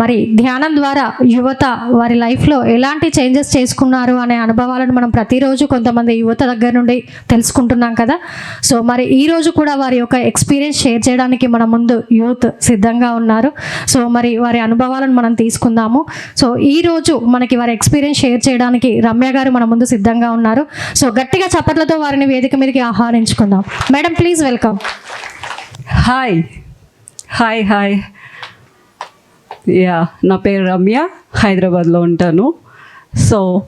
మరి ధ్యానం ద్వారా యువత వారి లైఫ్లో ఎలాంటి చేంజెస్ చేసుకున్నారు అనే అనుభవాలను మనం ప్రతిరోజు కొంతమంది యువత దగ్గర నుండి తెలుసుకుంటున్నాం కదా. సో మరి ఈరోజు కూడా వారి యొక్క ఎక్స్పీరియన్స్ షేర్ చేయడానికి మన ముందు యూత్ సిద్ధంగా ఉన్నారు. సో మరి వారి అనుభవాలను మనం తీసుకుందాము. సో ఈ రోజు మనకి వారి ఎక్స్పీరియన్స్ షేర్ చేయడానికి రమ్య గారు మన ముందు సిద్ధంగా ఉన్నారు. సో గట్టిగా చప్పట్లతో వారిని వేదిక మీదకి ఆహ్వానించుకుందాం. Madam please welcome hi hi hi ya నా పేరు రమ్య హైదరాబాద్లో ఉంటాను. సో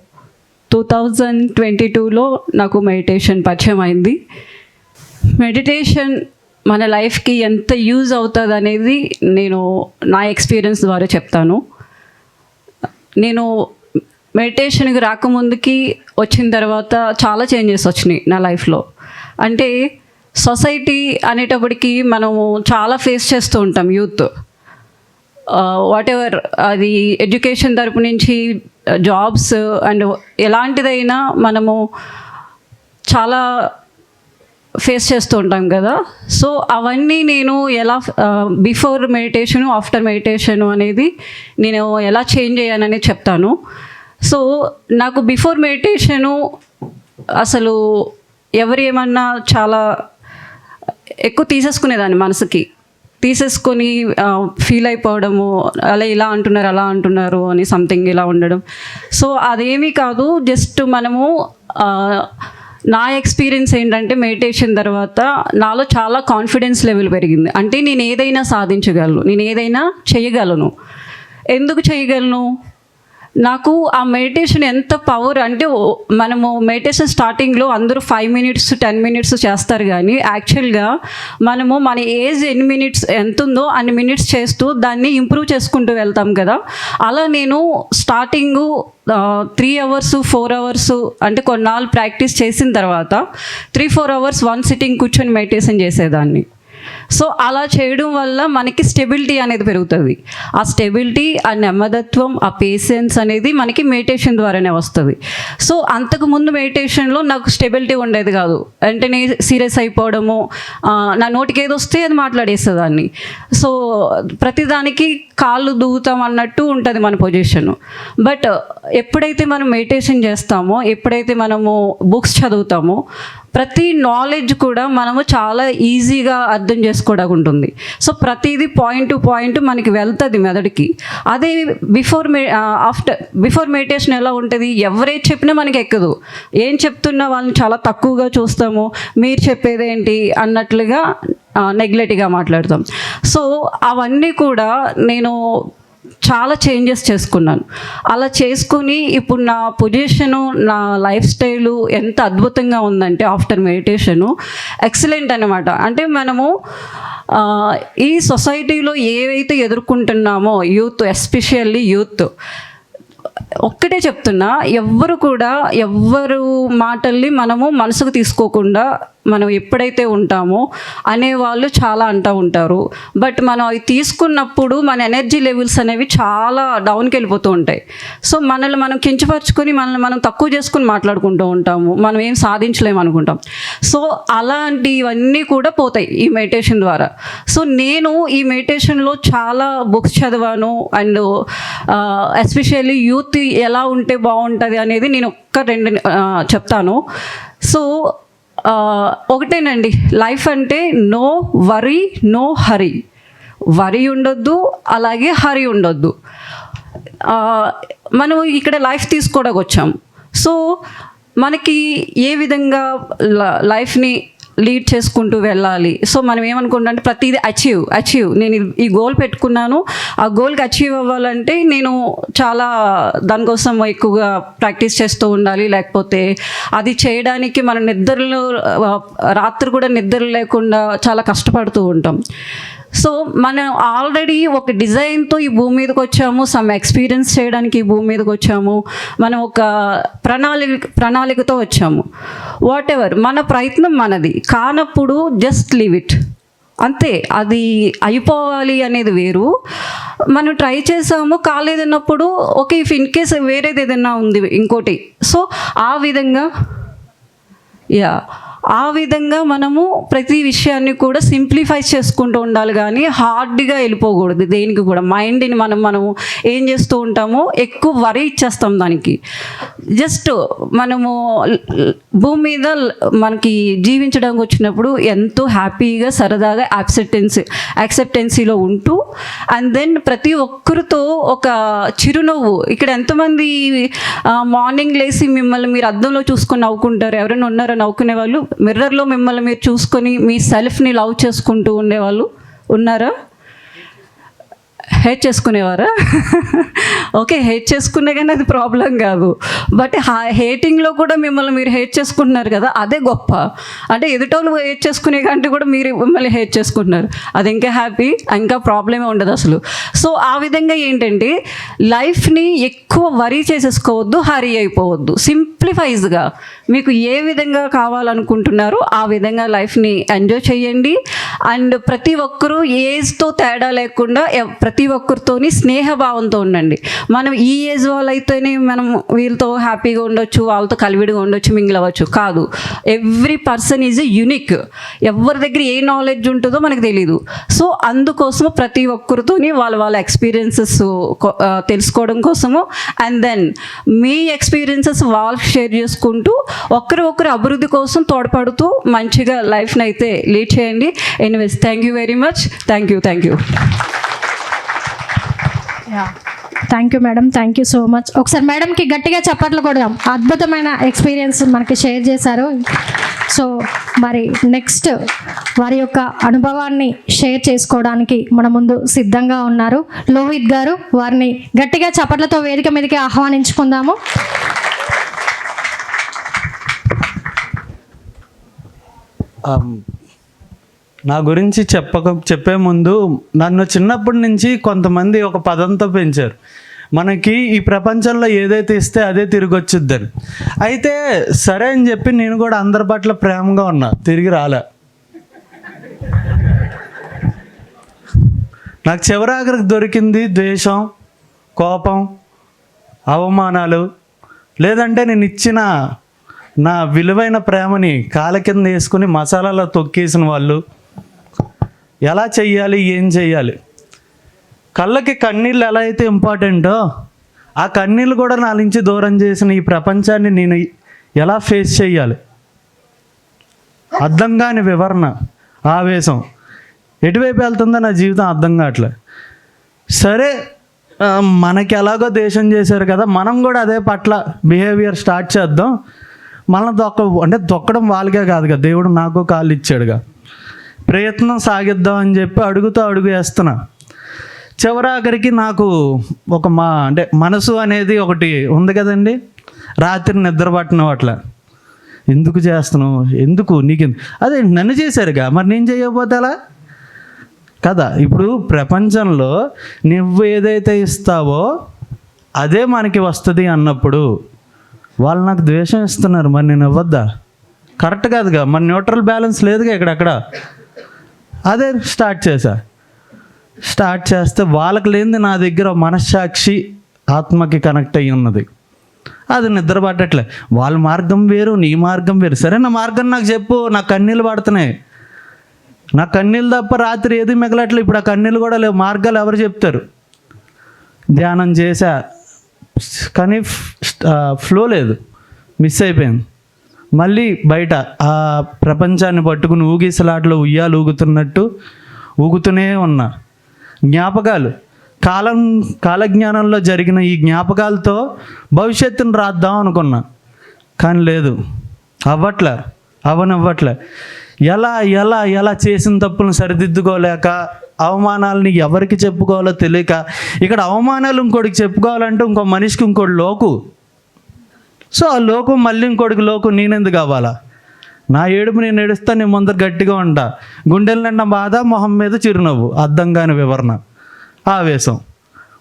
టూ థౌజండ్ ట్వంటీ టూలో నాకు మెడిటేషన్ పరిచయం అయింది. మెడిటేషన్ మన లైఫ్కి ఎంత యూజ్ అవుతుంది అనేది నేను నా ఎక్స్పీరియన్స్ ద్వారా చెప్తాను. నేను మెడిటేషన్కి రాకముందుకి వచ్చిన తర్వాత చాలా చేంజెస్ వచ్చినాయి నా లైఫ్లో. అంటే సొసైటీ అనేటప్పటికి మనము చాలా ఫేస్ చేస్తూ ఉంటాం యూత్. వాట్ ఎవర్ అది ఎడ్యుకేషన్ తరపు నుంచి జాబ్స్ అండ్ ఎలాంటిదైనా మనము చాలా ఫేస్ చేస్తూ ఉంటాం కదా. సో అవన్నీ నేను ఎలా బిఫోర్ మెడిటేషను ఆఫ్టర్ మెడిటేషను అనేది నేను ఎలా చేంజ్ అయ్యానని చెప్తాను. సో నాకు బిఫోర్ మెడిటేషను అసలు ఎవరు ఏమన్నా చాలా ఎక్కువ తీసేసుకునేదాన్ని మనసుకి. తీసేసుకొని ఫీల్ అయిపోవడము అలా ఇలా అంటున్నారు అలా అంటున్నారు అని సంథింగ్ ఇలా ఉండడం. సో అదేమీ కాదు జస్ట్ మనము నా ఎక్స్పీరియన్స్ ఏంటంటే మెడిటేషన్ తర్వాత నాలో చాలా కాన్ఫిడెన్స్ లెవెల్ పెరిగింది. అంటే నేను ఏదైనా సాధించగలను నేను ఏదైనా చేయగలను. ఎందుకు చేయగలను? నాకు ఆ మెడిటేషన్ ఎంత పవర్ అంటే మనము మెడిటేషన్ స్టార్టింగ్లో అందరూ ఫైవ్ మినిట్స్ టెన్ మినిట్స్ చేస్తారు కానీ యాక్చువల్గా మనము మన ఏజ్ ఎన్ని మినిట్స్ ఎంత ఉందో అన్ని మినిట్స్ చేస్తూ దాన్ని ఇంప్రూవ్ చేసుకుంటూ వెళ్తాం కదా. అలా నేను starting three hours four hours అంటే కొన్నాళ్ళు ప్రాక్టీస్ చేసిన తర్వాత three four hours one sitting కూర్చొని మెడిటేషన్ చేసేదాన్ని. సో అలా చేయడం వల్ల మనకి స్టెబిలిటీ అనేది పెరుగుతుంది. ఆ స్టెబిలిటీ ఆ నెమ్మదత్వం ఆ పేషెన్స్ అనేది మనకి మెడిటేషన్ ద్వారానే వస్తుంది. సో అంతకు ముందు మెడిటేషన్లో నాకు స్టెబిలిటీ ఉండేది కాదు. వెంటనే సీరియస్ అయిపోవడము నా నోటికి ఏది వస్తే అది మాట్లాడేసేదాన్ని. సో ప్రతిదానికి కాళ్ళు దూగుతాం అన్నట్టు ఉంటుంది మన పొజిషన్. బట్ ఎప్పుడైతే మనం మెడిటేషన్ చేస్తామో ఎప్పుడైతే మనము బుక్స్ చదువుతామో ప్రతి నాలెడ్జ్ కూడా మనము చాలా ఈజీగా అర్థం కూడా ఉంటుంది. సో ప్రతిదీ పాయింట్ టు పాయింట్ మనకి వెళ్తుంది మెదడుకి. అదే before may after before meditation ఎలా ఉంటుంది? ఎవరే చెప్పినా మనకి ఎక్కదు. ఏం చెప్తున్నా వాళ్ళని చాలా తక్కువగా చూస్తాము. మీరు చెప్పేదేంటి అన్నట్లుగా uh, నెగ్లెట్గా మాట్లాడతాం. సో అవన్నీ కూడా నేను చాలా చేంజెస్ చేసుకున్నాను. అలా చేసుకుని ఇప్పుడు నా పొజిషను నా లైఫ్ స్టైలు ఎంత అద్భుతంగా ఉందంటే ఆఫ్టర్ మెడిటేషను ఎక్సలెంట్ అనమాట అంటే మనము ఈ సొసైటీలో ఏవైతే ఎదుర్కొంటున్నామో యూత్ ఎస్పెషల్లీ యూత్ ఒక్కటే చెప్తున్నా ఎవ్వరు కూడా ఎవ్వరు మాటల్ని మనము మనసుకు తీసుకోకుండా మనం ఎప్పుడైతే ఉంటామో అనేవాళ్ళు చాలా అంటూ ఉంటారు. బట్ మనం అవి తీసుకున్నప్పుడు మన ఎనర్జీ లెవెల్స్ అనేవి చాలా డౌన్కి వెళ్ళిపోతూ ఉంటాయి. సో మనల్ని మనం కించపరుచుకొని మనల్ని మనం తక్కువ చేసుకుని మాట్లాడుకుంటూ ఉంటాము. మనం ఏం సాధించలేము అనుకుంటాం. సో అలాంటివన్నీ కూడా పోతాయి ఈ మెడిటేషన్ ద్వారా. సో నేను ఈ మెడిటేషన్లో చాలా బుక్స్ చదివాను. అండ్ ఎస్పెషల్లీ యూత్ ఎలా ఉంటే బాగుంటుంది అనేది నేను ఒక్క రెండు చెప్తాను. సో ఒకటేనండి. లైఫ్ అంటే నో వరీ నో హరీ. వరి ఉండొద్దు అలాగే హరి ఉండొద్దు. మనం ఇక్కడ లైఫ్ తీసుకోవడానికి వచ్చాం. సో మనకి ఏ విధంగా ల- లైఫ్ని లీడ్ చేసుకుంటూ వెళ్ళాలి. సో మనం ఏమనుకుంటాం అంటే ప్రతిదీ అచీవ్ అచీవ్ నేను ఈ గోల్ పెట్టుకున్నాను. ఆ గోల్కి అచీవ్ అవ్వాలంటే నేను చాలా దానికోసం ఎక్కువగా ప్రాక్టీస్ చేస్తూ ఉండాలి. లేకపోతే అది చేయడానికి మనం నిద్రలో రాత్రి కూడా నిద్ర లేకుండా చాలా కష్టపడుతూ ఉంటాం. సో మనం ఆల్రెడీ ఒక డిజైన్తో ఈ భూమి మీదకి వచ్చాము సమ్ ఎక్స్పీరియన్స్ చేయడానికి ఈ భూమి మీదకి వచ్చాము మనం ఒక ప్రణాళిక ప్రణాళికతో వచ్చాము. వాట్ ఎవర్ మన ప్రయత్నం మనది. కానప్పుడు జస్ట్ లీవ్ ఇట్ అంతే అది అయిపోవాలి అనేది వేరు. మనం ట్రై చేసాము కాలేదన్నప్పుడు ఓకే ఇఫ్ ఇన్ కేస్ వేరేది ఏదైనా ఉంది ఇంకోటి. సో ఆ విధంగా యా ఆ విధంగా మనము ప్రతి విషయాన్ని కూడా సింప్లిఫై చేసుకుంటూ ఉండాలి కానీ హార్డ్గా వెళ్ళిపోకూడదు దేనికి కూడా. మైండ్ని మనం మనము ఏం చేస్తూ ఉంటామో ఎక్కువ వరి ఇచ్చేస్తాం దానికి. జస్ట్ మనము భూమి మీద మనకి జీవించడానికి వచ్చినప్పుడు ఎంతో హ్యాపీగా సరదాగా యాక్సెప్టెన్స్ యాక్సెప్టెన్సీలో ఉంటూ అండ్ దెన్ ప్రతి ఒక్కరితో ఒక చిరునవ్వు. ఇక్కడ ఎంతమంది మార్నింగ్ లేసి మిమ్మల్ని మీరు అద్దంలో చూసుకొని నవ్వుకుంటారు. ఎవరైనా ఉన్నారో నవ్వుకునే వాళ్ళు? మిర్రర్లో మిమ్మల్ని మీరు చూసుకొని మీ సెల్ఫ్ని లవ్ చేసుకుంటూ ఉండేవాళ్ళు ఉన్నారా? హేట్ చేసుకునేవారా? ఓకే హేట్ చేసుకునే కానీ అది ప్రాబ్లం కాదు. బట్ హేటింగ్లో కూడా మిమ్మల్ని మీరు హేట్ చేసుకుంటున్నారు కదా అదే గొప్ప. అంటే ఎదుటోళ్ళు హేట్ చేసుకునే కంటే కూడా మీరు మిమ్మల్ని హేట్ చేసుకుంటున్నారు. అది ఇంకా హ్యాపీ ఇంకా ప్రాబ్లమే ఉండదు అసలు. సో ఆ విధంగా ఏంటంటే లైఫ్ని ఎక్కువ వరీ చేసేసుకోవద్దు హరీ అయిపోవద్దు. సింప్లిఫైజ్గా మీకు ఏ విధంగా కావాలనుకుంటున్నారో ఆ విధంగా లైఫ్ని ఎంజాయ్ చేయండి. అండ్ ప్రతి ఒక్కరూ ఏజ్తో తేడా లేకుండా ప్రతి ప్రతి ఒక్కరితోని స్నేహభావంతో ఉండండి. మనం ఈ ఏజ్ వాళ్ళు అయితేనే మనం వీళ్ళతో హ్యాపీగా ఉండొచ్చు వాళ్ళతో కలివిడిగా ఉండొచ్చు మింగిల్ అవ్వచ్చు. కాదు. Every person is unique. ఎవరి దగ్గర ఏ నాలెడ్జ్ ఉంటుందో మనకు తెలియదు సో అందుకోసము ప్రతి ఒక్కరితోని వాళ్ళ వాళ్ళ ఎక్స్పీరియన్సెస్ తెలుసుకోవడం కోసము అండ్ దెన్ మీ ఎక్స్పీరియన్సెస్ వాళ్ళకి షేర్ చేసుకుంటూ ఒకరు ఒకరు అభివృద్ధి కోసం తోడ్పడుతూ మంచిగా లైఫ్ని అయితే లీడ్ చేయండి. Anyways thank you very much. Thank you thank you. Thank you madam thank you so much ఒకసారి మేడంకి గట్టిగా చప్పట్లు కొడదాం. అద్భుతమైన ఎక్స్పీరియన్స్ మనకి షేర్ చేశారు. సో మరి నెక్స్ట్ వారి యొక్క అనుభవాన్ని షేర్ చేసుకోవడానికి మన ముందు సిద్ధంగా ఉన్నారు. లోహిత్ గారు వారిని గట్టిగా చప్పట్లతో వేదిక మీదకి ఆహ్వానించుకుందాము. Um, నా గురించి చెప్పక చెప్పే ముందు నన్ను చిన్నప్పటి నుంచి కొంతమంది ఒక పదంతో పెంచారు. మనకి ఈ ప్రపంచంలో ఏదైతే ఇస్తే అదే తిరిగి వచ్చిద్దని అయితే సరే అని చెప్పి నేను కూడా అందరి పట్ల ప్రేమగా ఉన్నా తిరిగి రాలే. నాకు చివరాఖరికి దొరికింది ద్వేషం కోపం అవమానాలు. లేదంటే నేను ఇచ్చిన నా విలువైన ప్రేమని కాల కింద వేసుకుని మసాలాలో తొక్కేసిన వాళ్ళు. ఎలా చెయ్యాలి? ఏం చెయ్యాలి? కళ్ళకి కన్నీళ్ళు ఎలా అయితే ఇంపార్టెంటో ఆ కన్నీళ్ళు కూడా నా నుంచి దూరం చేసిన ఈ ప్రపంచాన్ని నేను ఎలా ఫేస్ చేయాలి అర్థం కాని వివరణ ఆవేశం. ఎటువైపు వెళ్తుందో నా జీవితం అర్థం కావట్లే. సరే మనకి ఎలాగో దేశం చేశారు కదా మనం కూడా అదే పట్ల బిహేవియర్ స్టార్ట్ చేద్దాం. మనం దొక్క అంటే దొక్కడం వాళ్ళకే కాదు కదా దేవుడు నాకు కాళ్ళు ఇచ్చాడుగా. ప్రయత్నం సాగిద్దాం అని చెప్పి అడుగుతూ అడుగు వేస్తున్నా. చివరాఖరికి నాకు ఒక మా అంటే మనసు అనేది ఒకటి ఉంది కదండి. రాత్రి నిద్ర పట్టిన అట్లా. ఎందుకు చేస్తున్నావు? ఎందుకు? నీకు అదే నన్ను చేశారుగా. మరి నేను చేయకపోతే అలా కదా ఇప్పుడు ప్రపంచంలో నువ్వు ఏదైతే ఇస్తావో అదే మనకి వస్తుంది అన్నప్పుడు వాళ్ళు నాకు ద్వేషం ఇస్తున్నారు. మరి నేను ఇవ్వద్దా? కరెక్ట్ కాదుగా. మన న్యూట్రల్ బ్యాలెన్స్ లేదుగా ఇక్కడక్కడ. అదే స్టార్ట్ చేశా. స్టార్ట్ చేస్తే వాళ్ళకి లేనిది నా దగ్గర మనస్సాక్షి ఆత్మకి కనెక్ట్ అయ్యి ఉన్నది. అది నిద్ర పట్టట్లే. వాళ్ళ మార్గం వేరు నీ మార్గం వేరు. సరే నా మార్గం నాకు చెప్పు నా కన్నీళ్ళు పడుతున్నాయి. నా కన్నీళ్ళు తప్ప రాత్రి ఏది మిగలట్లే. ఇప్పుడు ఆ కన్నీళ్ళు కూడా లేవు. మార్గాలు ఎవరు చెప్తారు? ధ్యానం చేశా. కానీ ఫ్లో లేదు. మిస్ అయిపోయింది. మళ్ళీ బయట ఆ ప్రపంచాన్ని పట్టుకుని ఊగిసలాట్లో ఉయ్యాలు ఊగుతున్నట్టు ఊగుతూనే ఉన్నా జ్ఞాపకాలు. కాలం కాలజ్ఞానంలో జరిగిన ఈ జ్ఞాపకాలతో భవిష్యత్తును రాద్దాం అనుకున్నా. కానీ లేదు. అవ్వట్లే. అవనవ్వట్లే. ఎలా ఎలా ఎలా చేసిన తప్పులను సరిదిద్దుకోలేక అవమానాలని ఎవరికి చెప్పుకోవాలో తెలియక ఇక్కడ అవమానాలు ఇంకోటికి చెప్పుకోవాలంటే ఇంకో మనిషికి ఇంకోటి లోకు. సో ఆ లోకం మళ్ళీ ఇంకోటికి లోకం నేనెందుకు కావాలా? నా ఏడుపు నేను ఏడుస్తా నేను ముందర గట్టిగా ఉంటా. గుండెల నిండా బాధ మొహం మీద చిరునవ్వు. అర్థం కాని వివరణ. ఆవేశం.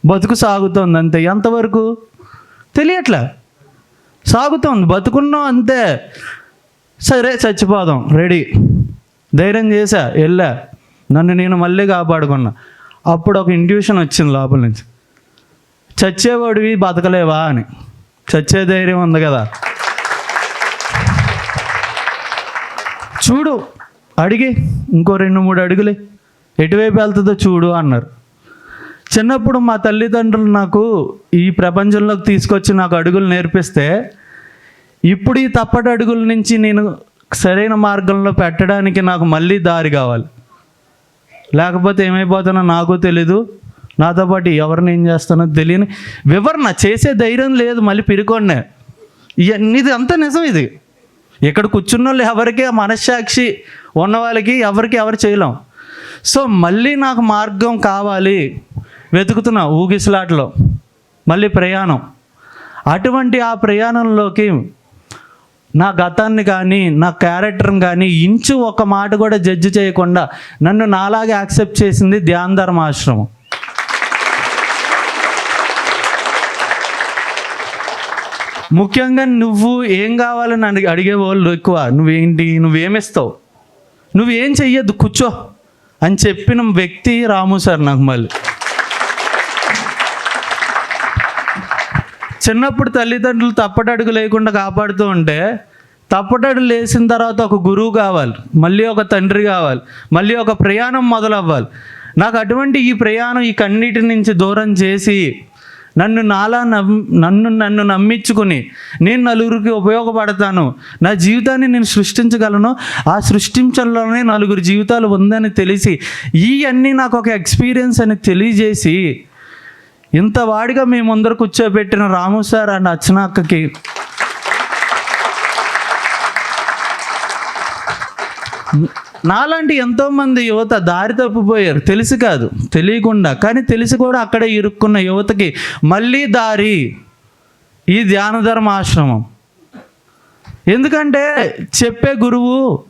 బతుకు సాగుతోంది అంతే. ఎంతవరకు? తెలియట్లే. సాగుతోంది. బతుకున్నాం అంతే. సరే చచ్చిపోదాం. రెడీ. ధైర్యం చేశా. వెళ్ళా. నన్ను నేను మళ్ళీ కాపాడుకున్నా. అప్పుడు ఒక ఇంట్యూషన్ వచ్చింది లోపల నుంచి. చచ్చేవాడివి బతకలేవా అని. చచ్చే ధైర్యం ఉంది కదా. చూడు అడిగి ఇంకో రెండు మూడు అడుగులే. ఎటువైపు వెళ్తుందో చూడు అన్నారు. చిన్నప్పుడు మా తల్లిదండ్రులు నాకు ఈ ప్రపంచంలోకి తీసుకొచ్చి నాకు అడుగులు నేర్పిస్తే ఇప్పుడు ఈ తప్పటి అడుగుల నుంచి నేను సరైన మార్గంలో పెట్టడానికి నాకు మళ్ళీ దారి కావాలి. లేకపోతే ఏమైపోతానో నాకు తెలీదు. నాతో పాటు ఎవరిని ఏం చేస్తానో తెలియని వివరణ చేసే ధైర్యం లేదు మళ్ళీ పిరుకోండి ఇవన్నీ ఇది అంతా నిజం ఇది. ఇక్కడ కూర్చున్న వాళ్ళు ఎవరికి ఆ మనస్సాక్షి ఉన్న వాళ్ళకి ఎవరికి ఎవరు చేయలేం. సో మళ్ళీ నాకు మార్గం కావాలి. వెతుకుతున్నా ఊగిసలాటలో మళ్ళీ ప్రయాణం. అటువంటి ఆ ప్రయాణంలోకి నా గతాన్ని కానీ నా క్యారెక్టర్ని కానీ ఇంచు ఒక మాట కూడా జడ్జి చేయకుండా నన్ను నాలాగే యాక్సెప్ట్ చేసింది ధ్యాన ధర్మ ఆశ్రమం ముఖ్యంగా నువ్వు ఏం కావాలని అడిగి అడిగే వాళ్ళు ఎక్కువ. నువ్వేంటి? నువ్వేమిస్తావు? నువ్వేం చెయ్యొద్దు కూర్చో అని చెప్పిన వ్యక్తి రాము సార్ నాకు మళ్ళీ. చిన్నప్పుడు తల్లిదండ్రులు తప్పటడుగు లేకుండా కాపాడుతూ ఉంటే తప్పటడుగు లేచిన తర్వాత ఒక గురువు కావాలి మళ్ళీ ఒక తండ్రి కావాలి మళ్ళీ ఒక ప్రయాణం మొదలవ్వాలి. నాకు అటువంటి ఈ ప్రయాణం ఈ కన్నిటి నుంచి దూరం చేసి నన్ను నాలా నమ్ నన్ను నన్ను నమ్మించుకుని నేను నలుగురికి ఉపయోగపడతాను. నా జీవితాన్ని నేను సృష్టించగలను. ఆ సృష్టించడంలోనే నలుగురు జీవితాలు ఉందని తెలిసి ఈ అన్నీ నాకు ఒక ఎక్స్పీరియన్స్ అని తెలియజేసి ఇంత వాడిగా మేము ముందర కూర్చోబెట్టిన రాము సార్ అండ్ అర్చన అక్కకి నాలాంటి ఎంతోమంది యువత దారి తప్పిపోయారు. తెలిసి కాదు. తెలియకుండా. కానీ తెలిసి కూడా అక్కడే ఇరుక్కున్న యువతకి మళ్ళీ దారి ఈ ధ్యాన ధర్మ ఆశ్రమం ఎందుకంటే చెప్పే గురువు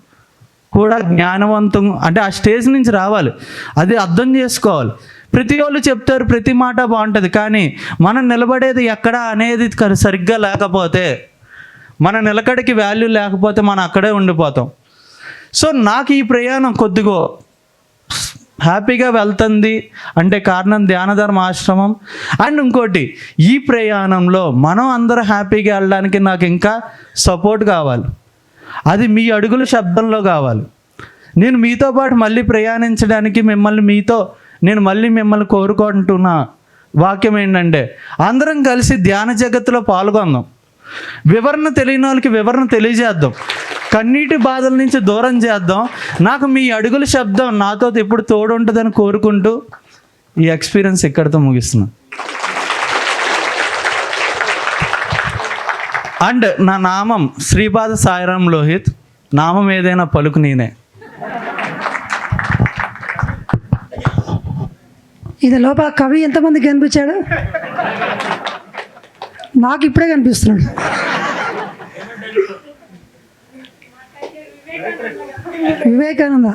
కూడా జ్ఞానవంతం అంటే ఆ స్టేజ్ నుంచి రావాలి. అది అర్థం చేసుకోవాలి. ప్రతి వాళ్ళు చెప్తారు ప్రతి మాట బాగుంటుంది. కానీ మనం నిలబడేది ఎక్కడ అనేది సరిగ్గా లేకపోతే మన నిలకడకి వాల్యూ లేకపోతే మనం అక్కడే ఉండిపోతాం. సో నాకు ఈ ప్రయాణం కొద్దిగా హ్యాపీగా వెళ్తుంది. అంటే కారణం ధ్యానధర్మ ఆశ్రమం. అండ్ ఇంకోటి ఈ ప్రయాణంలో మనం అందరూ హ్యాపీగా వెళ్ళడానికి నాకు ఇంకా సపోర్ట్ కావాలి. అది మీ అడుగుల శబ్దంలో కావాలి. నేను మీతో పాటు మళ్ళీ ప్రయాణించడానికి మిమ్మల్ని మీతో నేను మళ్ళీ మిమ్మల్ని కోరుకుంటున్న వాక్యం ఏంటంటే అందరం కలిసి ధ్యాన జగత్తులో పాల్గొందాం. వివరణ తెలియని వాళ్ళకి వివరణ తెలియజేద్దాం. కన్నీటి బాధల నుంచి దూరం చేద్దాం. నాకు మీ అడుగుల శబ్దం నాతో ఎప్పుడు తోడు ఉంటుందని కోరుకుంటూ ఈ ఎక్స్పీరియన్స్ ఇక్కడితో ముగిస్తున్నాను అండ్ నా నామం శ్రీపాద సాయిరామ్ లోహిత్. నామం ఏదైనా పలుకు నేనే. ఇది లోపల కవి ఎంతమందికి కనిపించాడు? నాకు ఇప్పుడే కనిపిస్తున్నాడు. వివేకానంద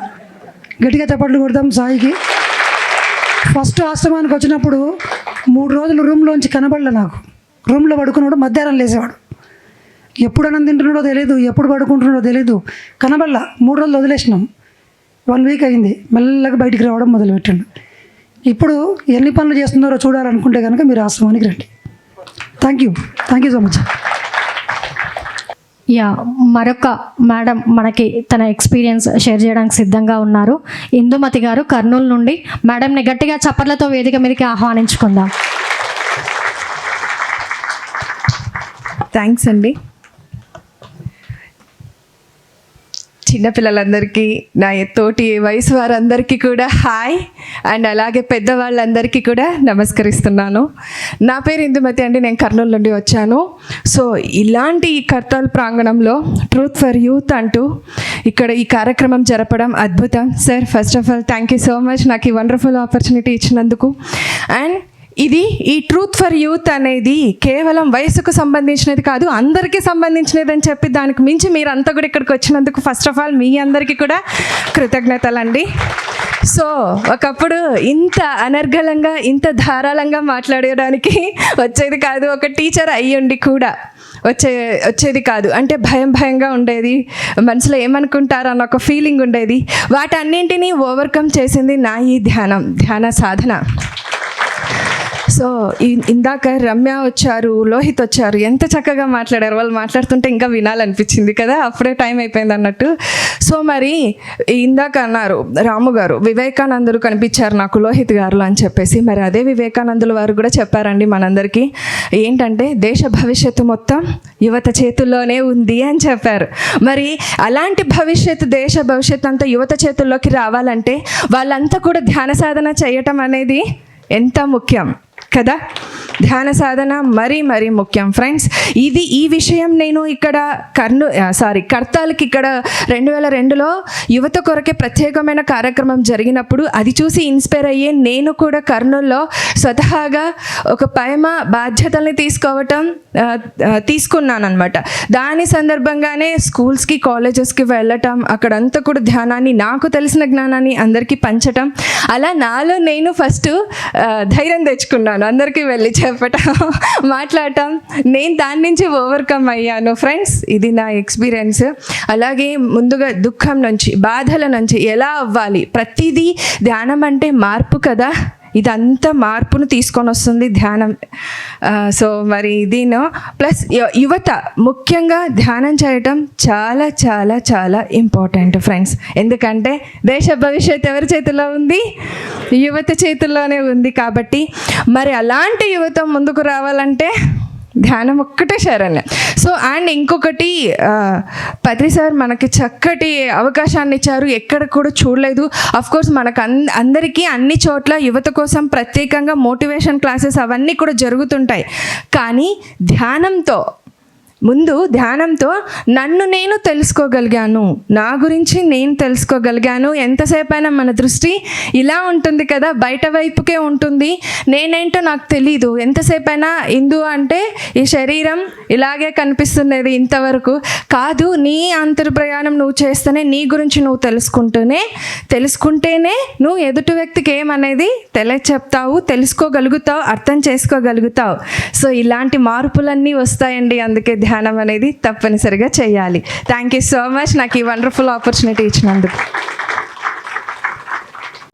గట్టిగా చప్పట్లు కొడతాం సాయికి. ఫస్ట్ ఆశ్రమానికి వచ్చినప్పుడు మూడు రోజులు రూమ్లోంచి కనబడలే నాకు. రూమ్లో పడుకున్నాడు మధ్యాహ్నం లేసేవాడు. ఎప్పుడు అన్నం తింటున్నాడో తెలియదు ఎప్పుడు పడుకుంటున్నాడో తెలియదు కనబడలా. మూడు రోజులు వదిలేసినాం. వన్ వీక్ అయింది. మెల్లగా బయటికి రావడం మొదలుపెట్టాడు. ఇప్పుడు ఎన్ని పనులు చేస్తున్నారో చూడాలనుకుంటే కనుక మీరు ఆశ్రమానికి రండి. Thank you thank you so much ya మరొక మేడం మనకి తన ఎక్స్పీరియన్స్ షేర్ చేయడానికి సిద్ధంగా ఉన్నారు. ఇందుమతి గారు కర్నూలు నుండి. మేడంని గట్టిగా చప్పట్లతో వేదిక మీదకి ఆహ్వానించుకుందాం. థ్యాంక్స్ అండి చిన్నపిల్లలందరికీ నా తోటి వయసు వారందరికీ కూడా హాయ్. అండ్ అలాగే పెద్దవాళ్ళందరికీ కూడా నమస్కరిస్తున్నాను. నా పేరు ఇందుమతి అండి నేను కర్నూలు నుండి వచ్చాను. సో ఇలాంటి ఈ కర్తాల్ ప్రాంగణంలో ట్రూత్ ఫర్ యూత్ అంటూ ఇక్కడ ఈ కార్యక్రమం జరపడం అద్భుతం. Sir first of all thank you so much నాకు ఈ వండర్ఫుల్ ఆపర్చునిటీ ఇచ్చినందుకు. అండ్ ఇది ఈ ట్రూత్ ఫర్ యూత్ అనేది కేవలం వయసుకు సంబంధించినది కాదు అందరికీ సంబంధించినది అని చెప్పి దానికి మించి మీరంతా కూడా ఇక్కడికి వచ్చినందుకు ఫస్ట్ ఆఫ్ ఆల్ మీ అందరికీ కూడా కృతజ్ఞతలండి. సో ఒకప్పుడు ఇంత అనర్గళంగా ఇంత ధారాళంగా మాట్లాడడానికి వచ్చేది కాదు ఒక టీచర్ అయ్యుండి కూడా వచ్చే వచ్చేది కాదు. అంటే భయం భయంగా ఉండేది మనసులో ఏమనుకుంటారు అన్న ఒక ఫీలింగ్ ఉండేది. వాటన్నింటినీ ఓవర్కమ్ చేసింది నా ఈ ధ్యానం ధ్యాన సాధన. సో ఇందాక రమ్య వచ్చారు లోహిత్ వచ్చారు ఎంత చక్కగా మాట్లాడారు. వాళ్ళు మాట్లాడుతుంటే ఇంకా వినాలనిపించింది కదా అప్పుడే టైం అయిపోయింది అన్నట్టు. సో మరి ఇందాక అన్నారు రాము గారు వివేకానందులు కనిపించారు నాకు లోహిత్ గారు అని చెప్పేసి. మరి అదే వివేకానందుల వారు కూడా చెప్పారండి మనందరికీ. ఏంటంటే దేశ భవిష్యత్తు మొత్తం యువత చేతుల్లోనే ఉంది అని చెప్పారు. మరి అలాంటి భవిష్యత్తు దేశ భవిష్యత్తు అంతా యువత చేతుల్లోకి రావాలంటే వాళ్ళంతా కూడా ధ్యాన సాధన చేయటం అనేది ఎంత ముఖ్యం కదా? ధ్యాన సాధన మరీ మరీ ముఖ్యం. ఫ్రెండ్స్ ఇది ఈ విషయం నేను ఇక్కడ కర్ను సారీ కర్తాలకి ఇక్కడ రెండు వేల రెండులో యువత కొరకే ప్రత్యేకమైన కార్యక్రమం జరిగినప్పుడు అది చూసి ఇన్స్పైర్ అయ్యే నేను కూడా కర్నూల్లో స్వతహాగా ఒక పైమ బాధ్యతల్ని తీసుకోవటం తీసుకున్నానమాట తీసుకున్నాను అనమాట దాని సందర్భంగానే స్కూల్స్కి కాలేజెస్కి వెళ్ళటం అక్కడంతా కూడా ధ్యానాన్ని నాకు తెలిసిన జ్ఞానాన్ని అందరికీ పంచటం. అలా నాలో నేను ఫస్ట్ ధైర్యం తెచ్చుకున్నాను. అందరికీ వెళ్ళి చెప్పటం మాట్లాడటం. నేను దాని నుంచి ఓవర్కమ్ అయ్యాను. ఫ్రెండ్స్ ఇది నా ఎక్స్పీరియన్స్ అలాగే ముందుగా దుఃఖం నుంచి బాధల నుంచి ఎలా అవ్వాలి? ప్రతిదీ ధ్యానం అంటే మార్పు కదా? ఇదంతా మార్పును తీసుకొని వస్తుంది ధ్యానం. సో మరి దీని ప్లస్ యువత ముఖ్యంగా ధ్యానం చేయటం చాలా చాలా చాలా ఇంపార్టెంట్ ఫ్రెండ్స్. ఎందుకంటే దేశ భవిష్యత్ ఎవరి చేతిలో ఉంది? యువత చేతుల్లోనే ఉంది కాబట్టి. మరి అలాంటి యువత ముందుకు రావాలంటే ధ్యానం ఒక్కటే శరణ్యం సో అండ్ ఇంకొకటి పత్రి సార్ మనకి చక్కటి అవకాశాన్ని ఇచ్చారు. ఎక్కడ కూడా చూడలేదు. అఫ్ కోర్స్ మనకు అంద అందరికీ అన్ని చోట్ల యువత కోసం ప్రత్యేకంగా మోటివేషన్ క్లాసెస్ అవన్నీ కూడా జరుగుతుంటాయి. కానీ ధ్యానంతో ముందు ధ్యానంతో నన్ను నేను తెలుసుకోగలిగాను నా గురించి నేను తెలుసుకోగలిగాను ఎంతసేపైనా మన దృష్టి ఇలా ఉంటుంది కదా బయట వైపుకే ఉంటుంది నేనేంటో నాకు తెలీదు ఎంతసేపైనా ఇందు అంటే ఈ శరీరం ఇలాగే కనిపిస్తున్నది ఇంతవరకు. కాదు నీ అంతర్ ప్రయాణం నువ్వు చేస్తేనే నీ గురించి నువ్వు తెలుసుకుంటూనే తెలుసుకుంటేనే నువ్వు ఎదుటి వ్యక్తికి ఏమనేది తెల చెప్తావు తెలుసుకోగలుగుతావు అర్థం చేసుకోగలుగుతావు. సో ఇలాంటి మార్పులన్నీ వస్తాయండి అందుకే ధ్యానం అనేది తప్పనిసరిగా చేయాలి. థ్యాంక్ యూ సో మచ్ నాకు ఈ వండర్ఫుల్ ఆపర్చునిటీ ఇచ్చినందుకు.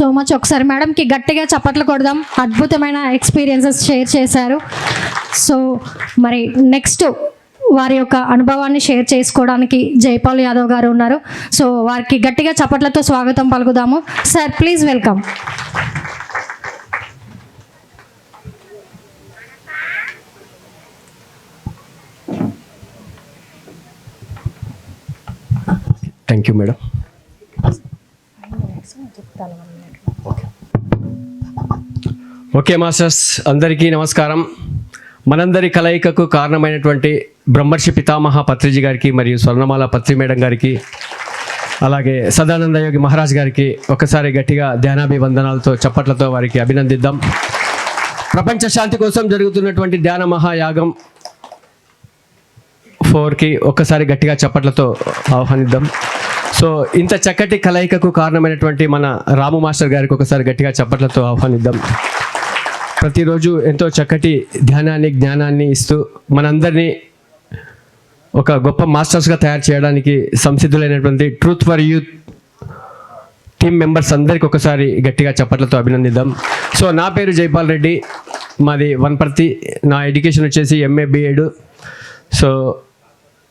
సో మచ్ ఒకసారి మేడంకి గట్టిగా చప్పట్లు కొడదాం. అద్భుతమైన ఎక్స్పీరియన్సెస్ షేర్ చేశారు. సో మరి నెక్స్ట్ వారి యొక్క అనుభవాన్ని షేర్ చేసుకోవడానికి జైపాల్ యాదవ్ గారు ఉన్నారు. సో వారికి గట్టిగా చప్పట్లతో స్వాగతం పలుకుదాము. Sir please welcome thank you madam. Okay masters అందరికీ నమస్కారం. మనందరి కలయికకు కారణమైనటువంటి బ్రహ్మర్షి పితామహ పత్రిజీ గారికి మరియు స్వర్ణమాల పత్రి మేడం గారికి అలాగే సదానంద యోగి మహారాజ్ గారికి ఒకసారి గట్టిగా ధ్యానాభివందనాలతో చప్పట్లతో వారికి అభినందిద్దాం. ప్రపంచ శాంతి కోసం జరుగుతున్నటువంటి ధ్యాన మహాయాగం ఫోర్కి ఒక్కసారి గట్టిగా చప్పట్లతో ఆహ్వానిద్దాం. సో ఇంత చక్కటి కలయికకు కారణమైనటువంటి మన రాము మాస్టర్ గారికి ఒకసారి గట్టిగా చప్పట్లతో ఆహ్వానిద్దాం. ప్రతిరోజు ఎంతో చక్కటి ధ్యానాన్ని జ్ఞానాన్ని ఇస్తూ మనందరినీ ఒక గొప్ప మాస్టర్స్గా తయారు చేయడానికి సంసిద్ధులైనటువంటి truth for youth team members అందరికి ఒకసారి గట్టిగా చప్పట్లతో అభినందిద్దాం. సో నా పేరు జైపాల్ రెడ్డి. మాది వన్పర్తి. నా ఎడ్యుకేషన్ వచ్చేసి ఎంఏ బిఎడ్ సో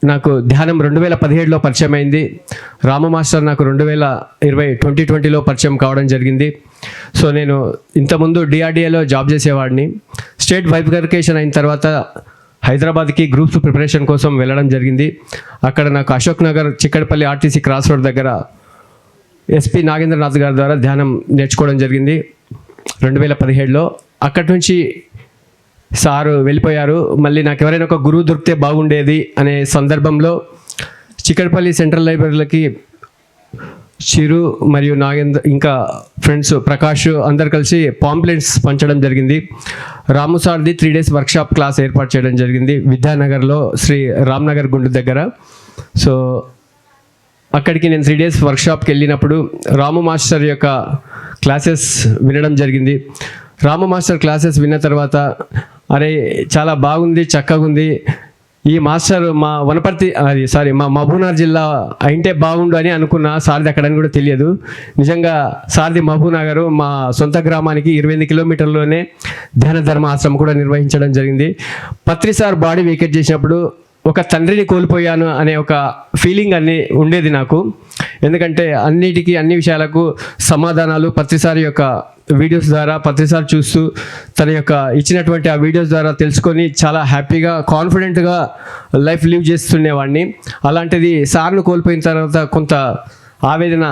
నాకు ధ్యానం రెండు వేల పదిహేడులో పరిచయం అయింది రామ మాస్టర్ నాకు రెండు వేల ఇరవై ట్వంటీ ట్వంటీలో పరిచయం కావడం జరిగింది. సో నేను ఇంతకుముందు డిఆర్డిఏలో జాబ్ చేసేవాడిని. స్టేట్ వైఫికేషన్ అయిన తర్వాత హైదరాబాద్కి గ్రూప్స్ ప్రిపరేషన్ కోసం వెళ్ళడం జరిగింది. అక్కడ నాకు Ashok Nagar Chikkadpally RTC cross road దగ్గర ఎస్పి నాగేంద్రనాథ్ గారి ద్వారా ధ్యానం నేర్చుకోవడం జరిగింది. రెండు వేల పదిహేడులో అక్కడి నుంచి సారు వెళ్ళిపోయారు. మళ్ళీ నాకు ఎవరైనా ఒక గురువు దొరికితే బాగుండేది అనే సందర్భంలో చిక్కడపల్లి సెంట్రల్ లైబ్రరీలకి చిరు మరియు నాగేంద్ర ఇంకా ఫ్రెండ్స్ ప్రకాష్ అందరు కలిసి పాంప్లెట్స్ పంచడం జరిగింది. రాము సార్ది త్రీ డేస్ వర్క్షాప్ క్లాస్ ఏర్పాటు చేయడం జరిగింది. విద్యానగర్లో శ్రీ రామ్నగర్ గుండు దగ్గర. సో అక్కడికి నేను త్రీ డేస్ వర్క్షాప్కి వెళ్ళినప్పుడు రాము మాస్టర్ యొక్క క్లాసెస్ వినడం జరిగింది. రాము మాస్టర్ క్లాసెస్ విన్న తర్వాత అరే చాలా బాగుంది చక్కగా ఉంది ఈ మాస్టర్ మా వనపర్తి అది సారీ మా మహబూనగర్ జిల్లా అయింటే బాగుండు అని అనుకున్న సార్ది అక్కడని కూడా తెలియదు. నిజంగా సార్ది మహబూబ్నగర్ మా సొంత గ్రామానికి ఇరవై ఎనిమిది కిలోమీటర్లోనే ధ్యాన ధర్మ ఆశ్రమం కూడా నిర్వహించడం జరిగింది. పత్రి సార్ బాడీ వేకెట్ చేసినప్పుడు ఒక తండ్రిని కోల్పోయాను అనే ఒక ఫీలింగ్ అన్ని ఉండేది నాకు. ఎందుకంటే అన్నిటికీ అన్ని విషయాలకు సమాధానాలు పత్రిసారి యొక్క వీడియోస్ ద్వారా ప్రతిసారి చూస్తూ తన యొక్క ఇచ్చినటువంటి ఆ వీడియోస్ ద్వారా తెలుసుకొని చాలా హ్యాపీగా కాన్ఫిడెంట్గా లైఫ్ లీవ్ చేస్తుండేవాడిని. అలాంటిది సార్ను కోల్పోయిన తర్వాత కొంత ఆవేదన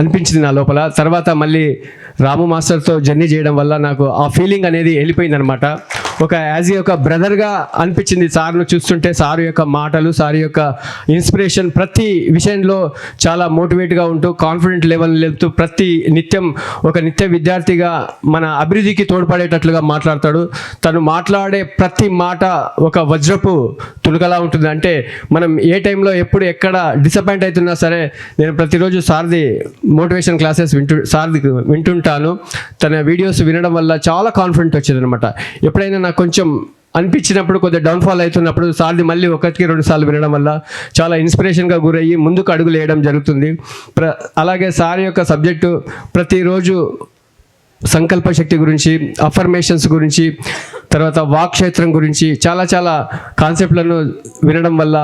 అనిపించింది నా లోపల. తర్వాత మళ్ళీ రాము మాస్టర్తో జర్నీ చేయడం వల్ల నాకు ఆ ఫీలింగ్ అనేది వెళ్ళిపోయింది అనమాట ఒక యాజ్ ఏ ఒక బ్రదర్గా అనిపించింది సార్ను చూస్తుంటే సార్ యొక్క మాటలు సార్ యొక్క ఇన్స్పిరేషన్ ప్రతి విషయంలో చాలా మోటివేట్గా ఉంటూ కాన్ఫిడెంట్ లెవెల్ లేపుతూ ప్రతి నిత్యం ఒక నిత్య విద్యార్థిగా మన అభివృద్ధికి తోడ్పడేటట్లుగా మాట్లాడతాడు. తను మాట్లాడే ప్రతి మాట ఒక వజ్రపు తులకలా ఉంటుంది. అంటే మనం ఏ టైంలో ఎప్పుడు ఎక్కడ డిసప్పాయింట్ అవుతున్నా సరే నేను ప్రతిరోజు సార్ది మోటివేషన్ క్లాసెస్ వింటు సార్ది వింటుంటాను. తన వీడియోస్ వినడం వల్ల చాలా కాన్ఫిడెంట్ వచ్చేది అనమాట ఎప్పుడైనా నాకు కొంచెం అనిపించినప్పుడు కొద్దిగా డౌన్ఫాల్ అవుతున్నప్పుడు సార్ది మళ్ళీ ఒకటికి రెండు సార్లు వినడం వల్ల చాలా ఇన్స్పిరేషన్గా గురయ్యి ముందుకు అడుగులు వేయడం జరుగుతుంది. ప్ర అలాగే సార్ యొక్క సబ్జెక్టు ప్రతిరోజు సంకల్ప శక్తి గురించి అఫర్మేషన్స్ గురించి తర్వాత వాక్క్షేత్రం గురించి చాలా చాలా కాన్సెప్ట్లను వినడం వల్ల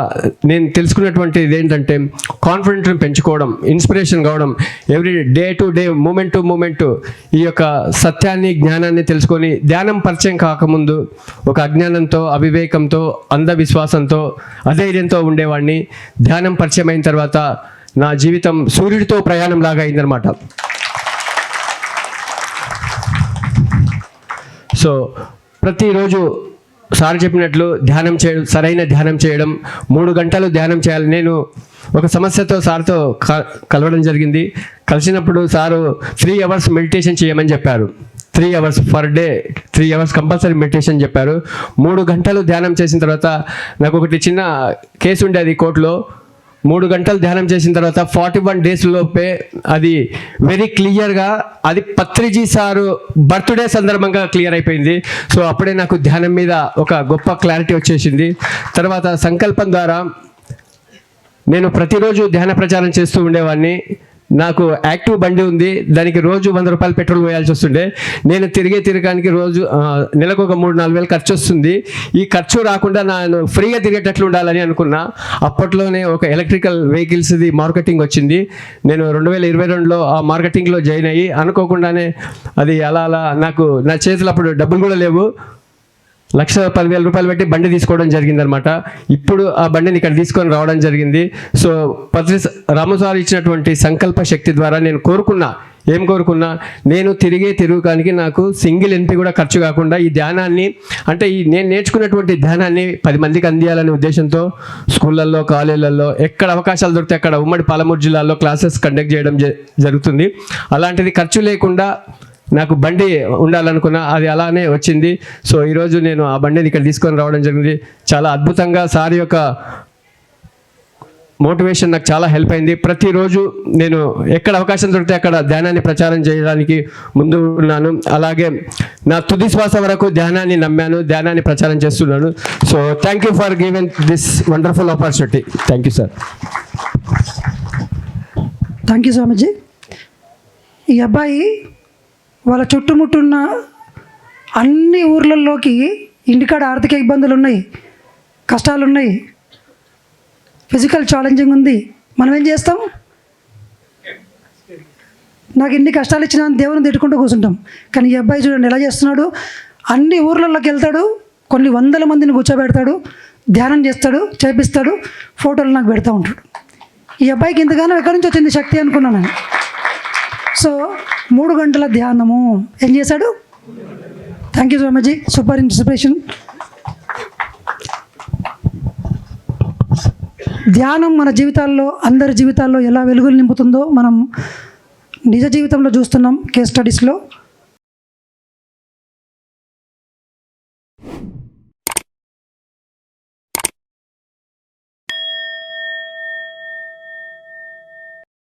నేను తెలుసుకున్నటువంటి ఏంటంటే కాన్ఫిడెంట్ని పెంచుకోవడం ఇన్స్పిరేషన్ కావడం every day to day moment to moment ఈ యొక్క సత్యాన్ని జ్ఞానాన్ని తెలుసుకొని ధ్యానం పరిచయం కాకముందు ఒక అజ్ఞానంతో అవివేకంతో అంధవిశ్వాసంతో అధైర్యంతో ఉండేవాడిని ధ్యానం పరిచయం అయిన తర్వాత నా జీవితం సూర్యుడితో ప్రయాణం లాగా అయిందనమాట సో ప్రతిరోజు సార్ చెప్పినట్లు ధ్యానం చేయడం సరైన ధ్యానం చేయడం మూడు గంటలు ధ్యానం చేయాలి. నేను ఒక సమస్యతో సార్తో కలవడం జరిగింది. కలిసినప్పుడు సారు త్రీ అవర్స్ మెడిటేషన్ చేయమని చెప్పారు. Three hours per day three hours compulsory meditation చెప్పారు. మూడు గంటలు ధ్యానం చేసిన తర్వాత నాకు ఒకటి చిన్న కేసు ఉండేది కోర్టులో. మూడు గంటలు ధ్యానం చేసిన తర్వాత ఫార్టీ వన్ డేస్ లోపే అది వెరీ క్లియర్గా అది పత్రిజీ సారు బర్త్డే సందర్భంగా క్లియర్ అయిపోయింది. సో అప్పుడే నాకు ధ్యానం మీద ఒక గొప్ప క్లారిటీ వచ్చేసింది. తర్వాత సంకల్పం ద్వారా నేను ప్రతిరోజు ధ్యాన ప్రచారం చేస్తూ ఉండేవాడిని. నాకు యాక్టివ్ బండి ఉంది. దానికి రోజు వంద రూపాయలు పెట్రోల్ పోయాల్సి వస్తుండే. నేను తిరిగే తిరగడానికి రోజు నెలకు ఒక మూడు నాలుగు వేలు ఖర్చు వస్తుంది. ఈ ఖర్చు రాకుండా నేను ఫ్రీగా తిరిగేటట్లు ఉండాలని అనుకున్నా. అప్పట్లోనే ఒక ఎలక్ట్రికల్ వెహికల్స్ది మార్కెటింగ్ వచ్చింది. నేను రెండు వేల ఇరవై రెండులో ఆ మార్కెటింగ్లో జాయిన్ అయ్యి అనుకోకుండానే అది అలా అలా నాకు నా చేతులు అప్పుడు డబ్బులు కూడా లేవు. లక్ష పదివేల రూపాయలు పెట్టి బండి తీసుకోవడం జరిగిందనమాట ఇప్పుడు ఆ బండిని ఇక్కడ తీసుకొని రావడం జరిగింది. సో పత్రి రామసారి ఇచ్చినటువంటి సంకల్ప శక్తి ద్వారా నేను కోరుకున్నా. ఏం కోరుకున్నా? నేను తిరిగే తిరుగుకానికి నాకు సింగిల్ ఎంపీ కూడా ఖర్చు కాకుండా ఈ ధ్యానాన్ని అంటే ఈ నేను నేర్చుకున్నటువంటి ధ్యానాన్ని పది మందికి అందియాలనే ఉద్దేశంతో స్కూళ్ళల్లో కాలేజీలలో ఎక్కడ అవకాశాలు దొరికితే అక్కడ ఉమ్మడి పాలమూరు జిల్లాలో క్లాసెస్ కండక్ట్ చేయడం జ- జరుగుతుంది. అలాంటిది ఖర్చు లేకుండా నాకు బండి ఉండాలనుకున్నా అది అలానే వచ్చింది. సో ఈరోజు నేను ఆ బండిని ఇక్కడ తీసుకొని రావడం జరిగింది. చాలా అద్భుతంగా సార్ యొక్క మోటివేషన్ నాకు చాలా హెల్ప్ అయింది. ప్రతిరోజు నేను ఎక్కడ అవకాశం దొరికితే అక్కడ ధ్యానాన్ని ప్రచారం చేయడానికి ముందు ఉన్నాను. అలాగే నా తుది శ్వాస వరకు ధ్యానాన్ని నమ్మాను ధ్యానాన్ని ప్రచారం చేస్తున్నాను. So thank you for given this wonderful opportunity thank you sir thank you Swamiji ఈ అబ్బాయి వాళ్ళ చుట్టుముట్టున్న అన్ని ఊర్లలోకి ఇంటికాడ ఆర్థిక ఇబ్బందులు ఉన్నాయి కష్టాలు ఉన్నాయి ఫిజికల్ ఛాలెంజింగ్ ఉంది. మనం ఏం చేస్తాం? నాకు ఇన్ని కష్టాలు ఇచ్చిన దేవుని తిట్టుకుంటూ కూర్చుంటాం. కానీ ఈ అబ్బాయి చూడండి ఎలా చేస్తున్నాడు? అన్ని ఊర్లలోకి వెళ్తాడు కొన్ని వందల మందిని కూర్చోబెడతాడు ధ్యానం చేస్తాడు చేపిస్తాడు ఫోటోలు నాకు పెడతా ఉంటాడు. ఈ అబ్బాయికి ఇంతగానో ఎక్కడి నుంచి వచ్చింది శక్తి అనుకున్నాను నేను. సో మూడు గంటల ధ్యానము. ఏం చేశాడు? Thank you so much super inspiration ధ్యానం మన జీవితాల్లో అందరి జీవితాల్లో ఎలా వెలుగులు నింపుతుందో మనం నిజ జీవితంలో చూస్తున్నాం కేస్ స్టడీస్లో